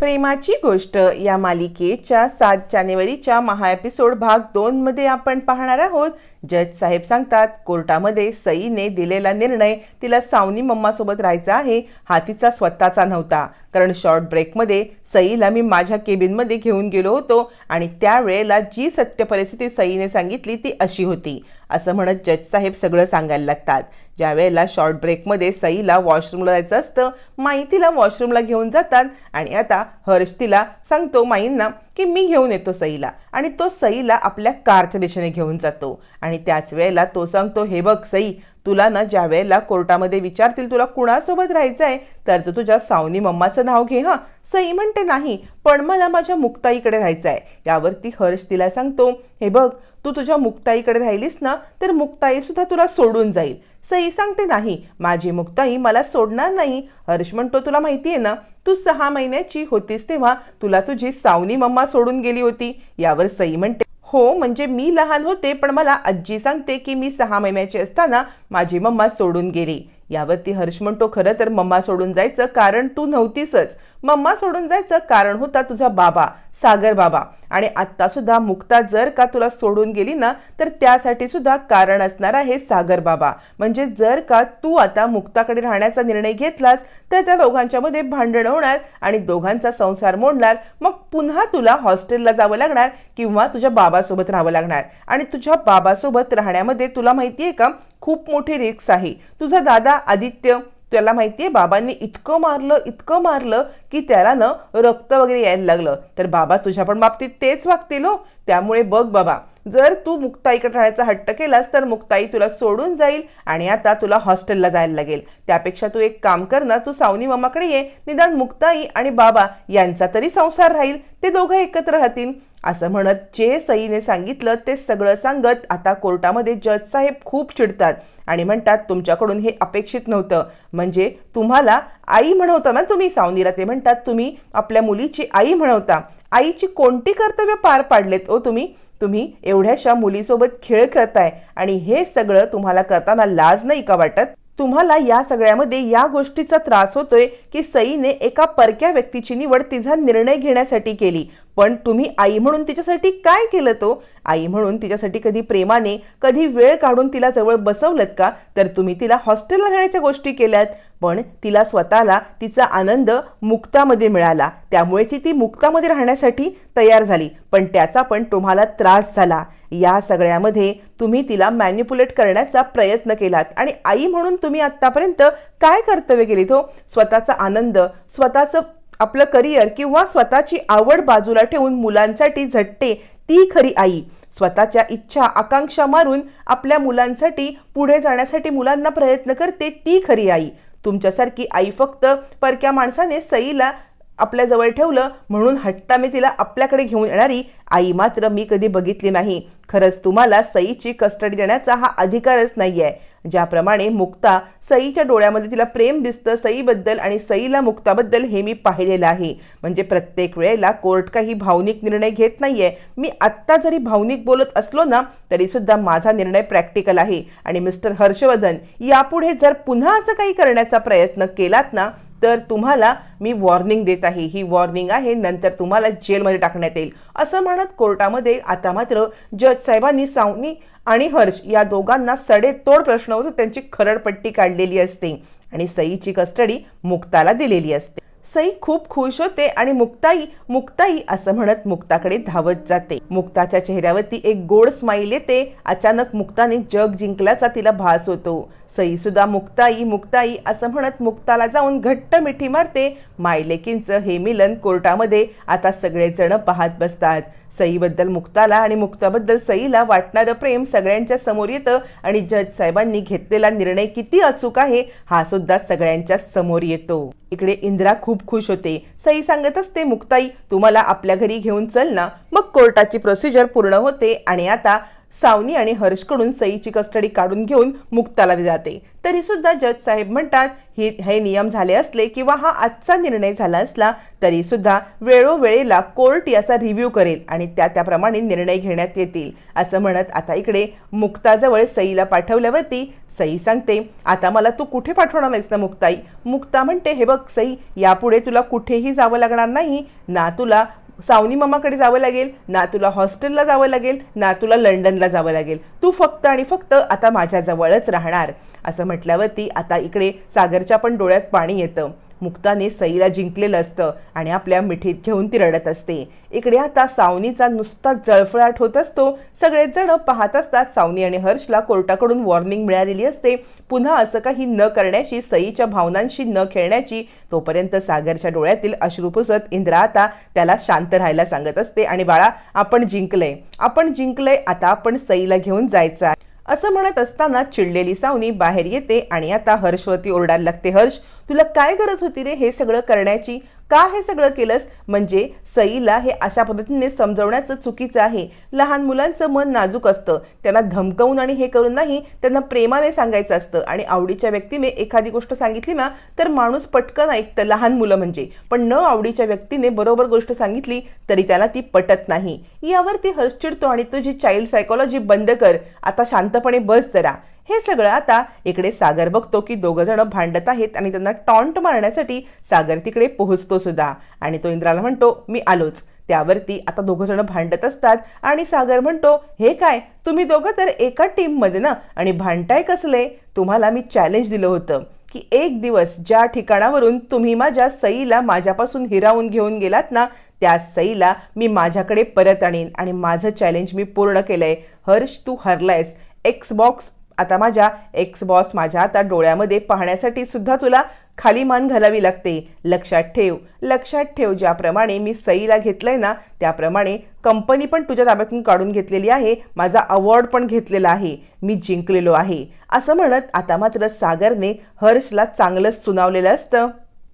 प्रेमाची गोष्ट या मालिकेच्या सात जानेवारीच्या महा एपिसोड भाग दोन मध्ये आपण पाहणार आहोत. जज साहेब सांगतात कोर्टामध्ये सईने दिलेला निर्णय तिला सावनी मम्मासोबत राहायचा आहे हा तिचा स्वतःचा नव्हता. कारण शॉर्ट ब्रेकमध्ये सईला मी माझ्या केबिनमध्ये घेऊन गेलो होतो आणि त्यावेळेला जी सत्य परिस्थिती सईने सांगितली ती अशी होती. असं म्हणत जज साहेब सगळं सांगायला लागतात. ज्या वेळेला शॉर्ट ब्रेकमध्ये सईला वॉशरूमला जायचं असतं माई तिला वॉशरूमला घेऊन जातात आणि आता हर्ष तिला सांगतो माईंना की मी घेऊन येतो सईला. आणि तो सईला आपल्या कारच्या दिशेने घेऊन जातो. आणि त्याच वेळेला तो सांगतो हे बघ सई तुला ना ज्या वेळेला कोर्टामध्ये विचारतील तुला कुणासोबत राहायचं आहे तर तू तुझ्या सावनी मम्माचं नाव घे हां. सई म्हणते नाही पण मला माझ्या मुक्ताईकडे राहायचं आहे यावरती हर्ष तिला सांगतो हे बघ तू तुझ्या मुक्ताईकडे राहिलीस ना तर मुक्ताई सुद्धा तुला सोडून जाईल. सई सांगते नाही माझी मुक्ताई मला सोडणार नाही. हर्ष म्हणतो तुला माहिती आहे ना तू सहा महिन्याची होतीस तेव्हा तुला तुझी सावनी मम्मा सोडून गेली होती. यावर सई म्हणते हो म्हणजे मी लहान होते पण मला आजी सांगते की मी सहा महिन्याची असताना माझी मम्मा सोडून गेली. यावरती हर्ष म्हणतो खरं तर मम्मा सोडून जायचं कारण तू नव्हतीसच. मम्मा सोडून जायचं कारण होता तुझा बाबा सागर बाबा. आणि आत्तासुद्धा मुक्ता जर का तुला सोडून गेली ना तर त्यासाठी सुद्धा कारण असणार आहे सागर बाबा. म्हणजे जर का तू आता मुक्ताकडे राहण्याचा निर्णय घेतलास तर त्या दोघांच्या मध्ये भांडण होणार आणि दोघांचा संसार मोडणार. मग पुन्हा तुला हॉस्टेलला जावं लागणार किंवा तुझ्या बाबासोबत राहावं लागणार. आणि तुझ्या बाबासोबत राहण्यामध्ये तुला माहिती आहे का खूप मोठी रिक्स आहे. तुझा दादा आदित्य त्याला माहितीये बाबांनी इतकं मारलं इतकं मारलं की त्याला न रक्त वगैरे यायला लागलं. तर बाबा तुझ्या पण बाबतीत तेच वागतील हो. त्यामुळे बघ बाबा जर तू मुक्ताईकडे राहण्याचा हट्ट केलास तर मुक्ताई तुला सोडून जाईल आणि आता तुला हॉस्टेलला जायला लागेल. त्यापेक्षा तू एक काम कर ना तू सावनी मामाकडे ये. निदान मुक्ताई आणि बाबा यांचा तरी संसार राहील. ते दोघं एकत्र राहतील. असं म्हणत जे सईने सांगितलं ते सगळं सांगत आता कोर्टामध्ये जज साहेब खूप चिडतात आणि म्हणतात तुमच्याकडून हे अपेक्षित नव्हतं. म्हणजे तुम्हाला आई म्हणवता ना तुम्ही सावनीला? ते म्हणतात तुम्ही आपल्या मुलीची आई म्हणवता. आईची कोणती कर्तव्य पार पाडलेत ओ तुम्ही? तुम्ही एवढ्याशा मुलीसोबत खेळ खेळताय आणि हे सगळं तुम्हाला करताना लाज नाही का वाटत? तुम्हाला या सगळ्यामध्ये या गोष्टीचा त्रास होतोय की सईने एका परक्या व्यक्तीची निवड तिचा निर्णय घेण्यासाठी केली. पण तुम्ही आई म्हणून तिच्यासाठी काय केलं तो? आई म्हणून तिच्यासाठी कधी प्रेमाने कधी वेळ काढून तिला जवळ बसवलं का? तर तुम्ही तिला हॉस्टेलला राहण्याच्या गोष्टी केल्यात. पण तिला स्वतःला तिचा आनंद मुक्तामध्ये मिळाला. त्यामुळे ती ती मुक्तामध्ये राहण्यासाठी तयार झाली. पण त्याचा पण तुम्हाला त्रास झाला. या सगळ्यामध्ये तुम्ही तिला मॅन्युपुलेट करण्याचा प्रयत्न केलात. आणि आई म्हणून तुम्ही आत्तापर्यंत काय कर्तव्य केले तो? स्वतःचा आनंद स्वतःचं आपलं करिअर किंवा स्वतःची आवड बाजूला ठेवून मुलांसाठी झटते ती खरी आई. स्वतःच्या इच्छा आकांक्षा मारून आपल्या मुलांसाठी पुढे जाण्यासाठी मुलांना प्रयत्न करते ती खरी आई. तुमच्यासारखी आई फक्त परक्या माणसाने सईला आपल्याजवळ ठेवलं म्हणून हट्टा मी तिला आपल्याकडे घेऊन येणारी आई मात्र मी कधी बघितली नाही. खरंच तुम्हाला सईची कस्टडी देण्याचा हा अधिकारच नाहीये. ज्याप्रमाणे मुक्ता सईच्या डोळ्यामध्ये तिला प्रेम दिसतं सईबद्दल आणि सईला मुक्ताबद्दल हे मी पाहिलेलं आहे. म्हणजे प्रत्येक वेळेला कोर्ट काही भावनिक निर्णय घेत नाहीये. मी आत्ता जरी भावनिक बोलत असलो ना तरी सुद्धा माझा निर्णय प्रॅक्टिकल आहे. आणि मिस्टर हर्षवर्धन यापुढे जर पुन्हा असं काही करण्याचा प्रयत्न केलात ना तर तुम्हाला मी वॉर्निंग देत आहे. ही वॉर्निंग आहे नंतर तुम्हाला जेलमध्ये टाकण्यात येईल. असं म्हणत कोर्टामध्ये आता मात्र जज साहेबांनी सावनी आणि हर्ष या दोघांना सडेतोड प्रश्नावर त्यांची खरडपट्टी काढलेली असते आणि सईची कस्टडी मुक्ताला दिलेली असते. सई खूप खुश होते आणि मुक्ताई मुक्ताई असं म्हणत मुक्ताकडे धावत जाते. मुक्ताच्या चेहऱ्यावरती एक गोड स्माईल येते. अचानक मुक्ताने जग जिंकल्याचा तिला भास होतो. सई सुद्धा मुक्ताई मुक्ताई असं म्हणत मुक्ताला जाऊन घट्ट मिठी मारते. मायलेकींचं हे मिलन कोर्टामध्ये आता सगळेजण पाहत बसतात. सईबद्दल मुक्ताला आणि मुक्ताबद्दल सईला वाटणारं प्रेम सगळ्यांच्या समोर येतं आणि जज साहेबांनी घेतलेला निर्णय किती अचूक आहे हा सुद्धा सगळ्यांच्या समोर येतो. इकडे इंदिरा खूप खुश होते. सई सांगत असते मुक्ताई तुम्हाला आपल्या घरी घेऊन चल ना. मग कोर्टाची प्रोसिजर पूर्ण होते आणि आता सावनी आणि हर्षकडून सईची कस्टडी काढून घेऊन मुक्ताला जाते तरी सुद्धा जज साहेब म्हणतात ही हे नियम झाले असले किंवा हा आजचा निर्णय झाला असला तरी सुद्धा वेळोवेळेला कोर्ट याचा रिव्ह्यू करेल आणि त्या त्याप्रमाणे निर्णय घेण्यात येतील. असं म्हणत आता इकडे मुक्ताजवळ सईला पाठवल्यावरती सई सांगते आता मला तू कुठे पाठवणार नाहीस ना मुक्ताई? मुक्ता म्हणते हे बघ सई यापुढे तुला कुठेही जावं लागणार नाही ना तुला सावनी मामाकडे जावं लागेल ना तुला हॉस्टेलला जावं लागेल ना तुला लंडनला जावं लागेल. तू फक्त आणि फक्त आता माझ्याजवळच राहणार. असं म्हटल्यावरती आता इकडे सागरच्या पण डोळ्यात पाणी येतं. मुक्ताने सईला जिंकलेलं असतं आणि आपल्या मिठीत घेऊन ती रडत असते. इकडे आता सावनीचा नुसता जळफळाट होत असतो. सगळेच जण पाहत असतात सावनी आणि हर्षला कोर्टाकडून वॉर्निंग मिळालेली असते. पुन्हा असं काही न करण्याची सईच्या भावनांशी न खेळण्याची तोपर्यंत सागरच्या डोळ्यातील अश्रू पुसत इंद्रा आता त्याला शांत राहायला सांगत असते आणि बाळा आपण जिंकलंय. आपण जिंकलंय आता आपण सईला घेऊन जायचं आहे असं म्हणत असताना चिडलेली सावनी बाहेर येते आणि आता हर्षवती ओरडायला लागते हर्ष तुला काय गरज होती रे हे सगळं करण्याची? का हे सगळं केलंस? म्हणजे सईला हे अशा पद्धतीने समजवण्याचं चुकीचं आहे. लहान मुलांचं मन नाजूक असतं. त्यांना धमकवून आणि हे करून नाही त्यांना प्रेमाने सांगायचं असतं. आणि आवडीच्या व्यक्तीने एखादी गोष्ट सांगितली ना तर माणूस पटकन ऐकतं लहान मुलं म्हणजे. पण न आवडीच्या व्यक्तीने बरोबर गोष्ट सांगितली तरी त्याला ती पटत नाही. यावर ती हर्ष चिडतो आणि तुझी चाइल्ड सायकोलॉजी बंद कर. आता शांतपणे बस जरा. हे सगळं आता इकडे सागर बघतो की दोघं जण भांडत आहेत आणि त्यांना टॉन्ट मारण्यासाठी सागर तिकडे पोहोचतो सुद्धा. आणि तो इंद्राला म्हणतो मी आलोच. त्यावरती आता दोघं जण भांडत असतात आणि सागर म्हणतो हे काय? तुम्ही दोघं तर एका टीममध्ये ना? आणि भांडताय कसले? तुम्हाला मी चॅलेंज दिलं होतं की एक दिवस ज्या ठिकाणावरून तुम्ही माझ्या सईला माझ्यापासून हिरावून घेऊन गेलात ना त्या सईला मी माझ्याकडे परत आणीन आणि माझं चॅलेंज मी पूर्ण केलंय. हर्ष तू हरलायस. एक्सबॉक्स आता माझ्या एक्स बॉस माझ्या आता डोळ्यामध्ये पाहण्यासाठी सुद्धा तुला खाली मान घालावी लागते. लक्षात ठेव. लक्षात ठेव ज्याप्रमाणे मी सईला घेतलंय ना त्याप्रमाणे कंपनी पण तुझ्या ताब्यातून काढून घेतलेली आहे. माझा अवॉर्ड पण घेतलेला आहे. मी जिंकलेलो आहे. असं म्हणत आता मात्र सागरने हर्षला चांगलंच सुनावलेलं असतं.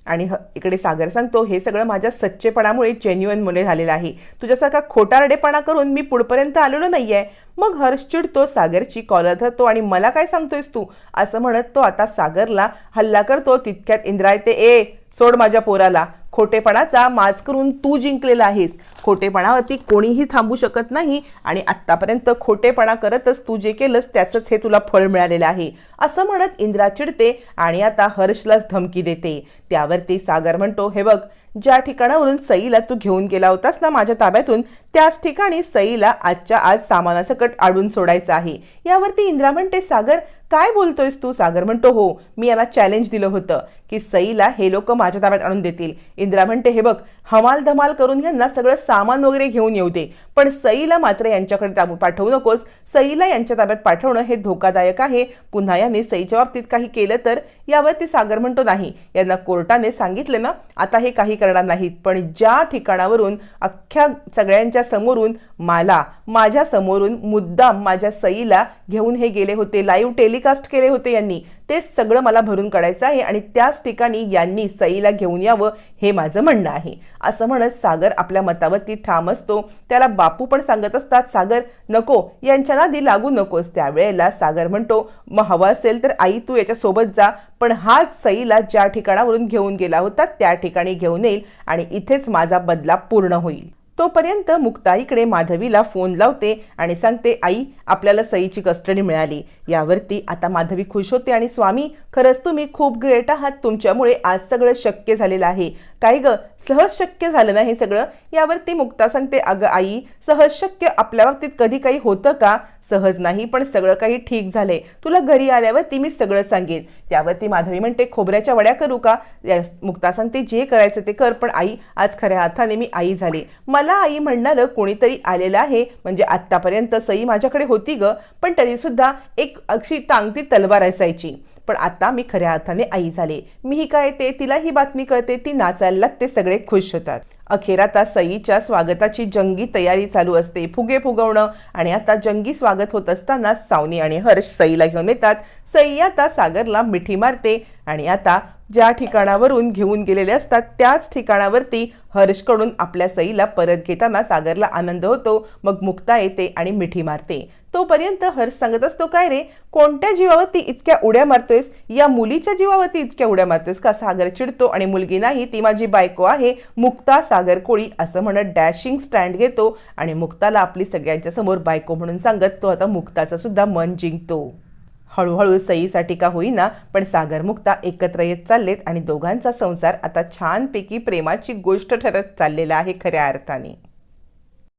आणि इकडे सागर सांगतो हे सगळं माझ्या सच्चेपणामुळे जेन्युअनमुळे झालेलं आहे. तुझ्यासारखा खोटारडेपणा करून मी पुढपर्यंत आलेलो नाही आहे मग हर्ष चिडतो सागरची कॉलर धरतो आणि मला काय सांगतोयस तू? असं म्हणत तो आता सागरला हल्ला करतो तितक्यात इंद्रायते ए सोड माझ्या पोराला. खोटेपणाचा माज करून तू जिंकलेला आहेस. खोटेपणावरती कोणीही थांबू शकत नाही आणि आत्तापर्यंत खोटेपणा करतच तू जे केलंस त्याचंच हे तुला फळ मिळालेलं आहे. असं म्हणत इंद्रा चिडते आणि आता हर्षलाच धमकी देते. त्यावरती सागर म्हणतो हे बघ ज्या ठिकाणावरून सईला तू घेऊन गेला होतास ना माझ्या ताब्यातून त्याच ठिकाणी सईला आजच्या आज सामानासकट आडून सोडायचं आहे. यावरती इंद्रा म्हणते सागर काय बोलतोयस तू? सागर म्हणतो हो मी याला चॅलेंज दिलं होतं की सईला हे लोक माझ्या ताब्यात आणून देतील. इंद्रा म्हणते हे बघ हमाल धमाल करून यांना सगळं सामान वगैरे घेऊन येऊ दे पण सईला मात्र यांच्याकडे पाठवू नकोस. सईला यांच्या ताब्यात पाठवणं हे धोकादायक आहे. पुन्हा याने सईच्या बाबतीत काही केलं तर? यावरती सागर म्हणतो नाही यांना कोर्टाने सांगितले ना आता हे काही करणार नाहीत. पण ज्या ठिकाणावरून अख्ख्या सगळ्यांच्या समोरून मला माझ्या समोरून मुद्दाम माझ्या सईला घेऊन हे गेले होते लाईव्ह टेलिकास्ट केले होते यांनी ते सगळं मला भरून काढायचं आहे आणि त्याच ठिकाणी यांनी सईला घेऊन यावं हे माझं म्हणणं आहे. असं म्हणत सागर आपल्या मतावरती ठाम असतो. त्याला बापू पण सांगत असतात सागर नको यांच्या नादी लागू नकोस. त्यावेळेला सागर म्हणतो मग हवं असेल तर आई तू याच्यासोबत जा. पण हाच सईला ज्या ठिकाणावरून घेऊन गेला होता त्या ठिकाणी घेऊन येईल आणि इथेच माझा बदला पूर्ण होईल. तोपर्यंत मुक्ताईकडे माधवीला फोन लावते आणि सांगते आई आपल्याला सईची कस्टडी मिळाली. यावरती आता माधवी खुश होते आणि स्वामी खरंच तुम्ही खूप ग्रेट आहात. तुमच्यामुळे आज सगळं शक्य झालेलं आहे. काय ग? सहज शक्य झालं ना हे सगळं? यावरती मुक्ता सांगते अगं आई सहज शक्य आपल्या बाबतीत कधी काही होतं का? सहज नाही पण सगळं काही ठीक झालंय. तुला घरी आल्यावरती मी सगळं सांगेन. त्यावरती माधवी म्हणते खोबऱ्याच्या वड्या करू का? मुक्ता सांगते जे करायचं ते कर पण आई आज खऱ्या अर्थाने मी आई झाले. मला आई म्हणणारं कोणीतरी आलेलं आहे. म्हणजे आत्तापर्यंत सई माझ्याकडे होती ग. पण तरी सुद्धा एक अक्षी तांगती तलवार असायची. पण आता मी खऱ्या अर्थाने आई झाले. मी ही काय ते तिला ही बातमी कळते ती नाचायला लागते सगळे खुश होतात. अखेर आता सईच्या स्वागताची जंगी तयारी चालू असते. फुगे फुगवणं आणि आता जंगी स्वागत होत असताना सावनी आणि हर्ष सईला घेऊन येतात. सई आता सागरला मिठी मारते आणि आता ज्या ठिकाणावरून घेऊन गेलेले असतात त्याच ठिकाणावरती हर्षकडून आपल्या सईला परत घेताना सागरला आनंद होतो. मग मुक्ता येते आणि मिठी मारते. तोपर्यंत हर्ष सांगत असतो काय रे? कोणत्या जीवावरती इतक्या उड्या मारतोयस? या मुलीच्या जीवावरती इतक्या उड्या मारतोयस का? सागर चिडतो आणि मुलगी नाही ती माझी बायको आहे मुक्ता सागर कोळी असं म्हणत डॅशिंग स्टँड घेतो आणि मुक्ताला आपली सगळ्यांच्या समोर बायको म्हणून सांगत तो आता मुक्ताचं सुद्धा मन जिंकतो. हळूहळू सईसाठी का होईना पण सागर मुक्ता एकत्र येत चाललेत आणि दोघांचा संसार आता छानपैकी प्रेमाची गोष्ट ठरत चाललेला आहे खऱ्या अर्थाने.